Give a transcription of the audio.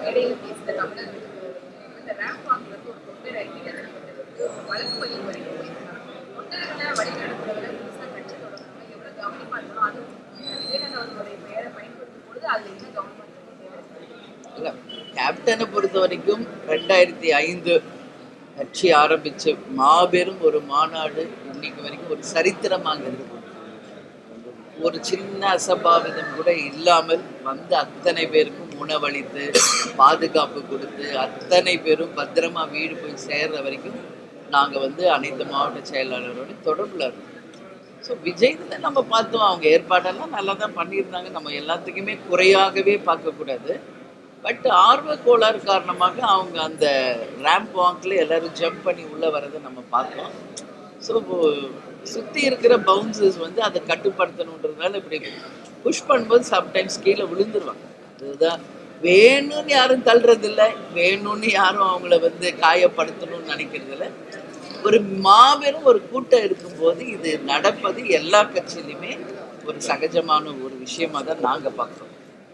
மேடையில் பேசிய தமிழர் இந்த ரேம்ப் வாங்குறது ஒரு தொண்டர் அறிக்கை வழக்கு பதிவு வரைக்கும் தொண்டர்களை வழிநடத்துறதுல புதுசா கட்சி தொடங்குறவங்க எவ்வளவு கவனமா இருக்கணும் அது விஜயகாந்த் அவர்களுடைய பெயரை பயன்படுத்தும் பொழுது அதுல என்ன கவனமா இருக்கணும்? கேப்டனை பொறுத்த வரைக்கும் ரெண்டாயிரத்தி ஐந்து கட்சி ஆரம்பிச்சு மாபெரும் ஒரு மாநாடு இன்னைக்கு வரைக்கும் ஒரு சரித்திரமாக இருக்கு ஒரு சின்ன அசம்பாவிதம் கூட இல்லாமல் வந்து அத்தனை பேருக்கும் உணவளித்து பாதுகாப்பு கொடுத்து அத்தனை பேரும் பத்திரமா வீடு போய் சேர்ற வரைக்கும் நாங்கள் வந்து அனைத்து மாவட்ட செயலாளரோட தொடர்பில் இருக்கோம். ஸோ விஜய் நம்ம பார்த்தோம். அவங்க ஏற்பாடெல்லாம் நல்லா தான் பண்ணியிருந்தாங்க. நம்ம எல்லாத்துக்குமே குறையாகவே பார்க்கக்கூடாது. பட் ஆர்வ கோளாறு காரணமாக அவங்க அந்த ரேம்ப் வாங்கில் எல்லாரும் ஜம்ப் பண்ணி உள்ளே வரதை நம்ம பார்த்தோம். ஸோ சுற்றி இருக்கிற பவுன்சஸ் வந்து அதை கட்டுப்படுத்தணுன்றதுனால இப்படி புஷ் பண்ணும்போது சம்டைம்ஸ் கீழே விழுந்துருவாங்க. அதுதான் வேணும்னு யாரும் தள்ளுறதில்ல வேணும்னு யாரும் அவங்கள வந்து காயப்படுத்தணும்னு நினைக்கிறதில்ல. ஒரு மாபெரும் ஒரு கூட்டம் இருக்கும்போது இது நடப்பது எல்லா கட்சியிலுமே ஒரு சகஜமான ஒரு விஷயமா தான் நாங்கள் பார்க்குறோம்.